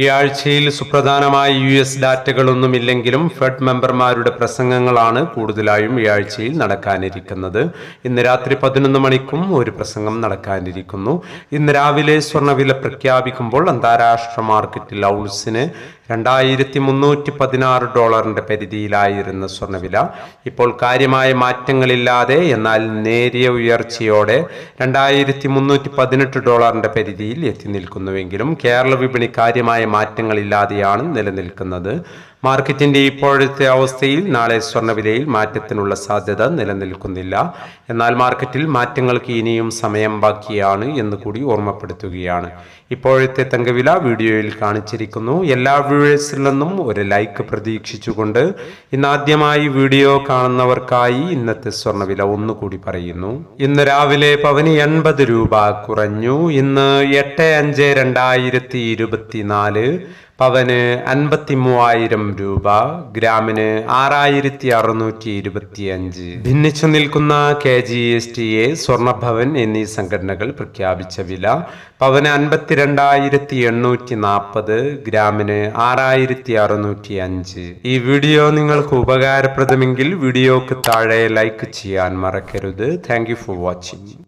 ഈ ആഴ്ചയിൽ സുപ്രധാനമായ യു എസ് ഡാറ്റകളൊന്നുമില്ലെങ്കിലും ഫെഡ് മെമ്പർമാരുടെ പ്രസംഗങ്ങളാണ് കൂടുതലായും ഈ ആഴ്ചയിൽ നടക്കാനിരിക്കുന്നത്. ഇന്ന് രാത്രി പതിനൊന്ന് മണിക്കും ഒരു പ്രസംഗം നടക്കാനിരിക്കുന്നു. ഇന്ന് രാവിലെ സ്വർണവില പ്രഖ്യാപിക്കുമ്പോൾ അന്താരാഷ്ട്ര മാർക്കറ്റിൽ ഔൺസിന് രണ്ടായിരത്തി മുന്നൂറ്റി പതിനാറ് ഡോളറിന്റെ പരിധിയിലായിരുന്ന സ്വർണവില ഇപ്പോൾ കാര്യമായ മാറ്റങ്ങളില്ലാതെ എന്നാൽ നേരിയ ഉയർച്ചയോടെ രണ്ടായിരത്തി മുന്നൂറ്റി പതിനെട്ട് ഡോളറിന്റെ പരിധിയിൽ എത്തി നിൽക്കുന്നുവെങ്കിലും കേരള വിപണി കാര്യമായ മാറ്റങ്ങളില്ലാതെയാണ് നിലനിൽക്കുന്നത്. മാർക്കറ്റിന്റെ ഇപ്പോഴത്തെ അവസ്ഥയിൽ നാളെ സ്വർണവിലയിൽ മാറ്റത്തിനുള്ള സാധ്യത നിലനിൽക്കുന്നില്ല. എന്നാൽ മാർക്കറ്റിൽ മാറ്റങ്ങൾക്ക് ഇനിയും സമയം ബാക്കിയാണ് എന്ന് കൂടി ഓർമ്മപ്പെടുത്തുകയാണ്. ഇപ്പോഴത്തെ തങ്കവില വീഡിയോയിൽ കാണിച്ചിരിക്കുന്നു. എല്ലാ വ്യൂവേഴ്സിൽ നിന്നും ഒരു ലൈക്ക് പ്രതീക്ഷിച്ചുകൊണ്ട് ഇന്നാദ്യമായി വീഡിയോ കാണുന്നവർക്കായി ഇന്നത്തെ സ്വർണവില ഒന്നുകൂടി പറയുന്നു. ഇന്ന് രാവിലെ പവന് എൺപത് രൂപ കുറഞ്ഞു. ഇന്ന് എട്ട് അഞ്ച് രണ്ടായിരത്തി ഇരുപത്തിനാല് പവന് അൻപത്തി മൂവായിരം രൂപ ഗ്രാമിന് ആറായിരത്തി അറുന്നൂറ്റി ഇരുപത്തി അഞ്ച് ഭിന്നിച്ചു നിൽക്കുന്ന K G S T A Swarnabhavan എന്നീ സംഘടനകൾ പ്രഖ്യാപിച്ച വില പവന് അൻപത്തിരണ്ടായിരത്തി എണ്ണൂറ്റി നാൽപ്പത് ഗ്രാമിന് ആറായിരത്തി അറുന്നൂറ്റി അഞ്ച് ഈ വീഡിയോ നിങ്ങൾക്ക് ഉപകാരപ്രദമെങ്കിൽ വീഡിയോക്ക് താഴെ ലൈക്ക് ചെയ്യാൻ മറക്കരുത്. Thank for watching.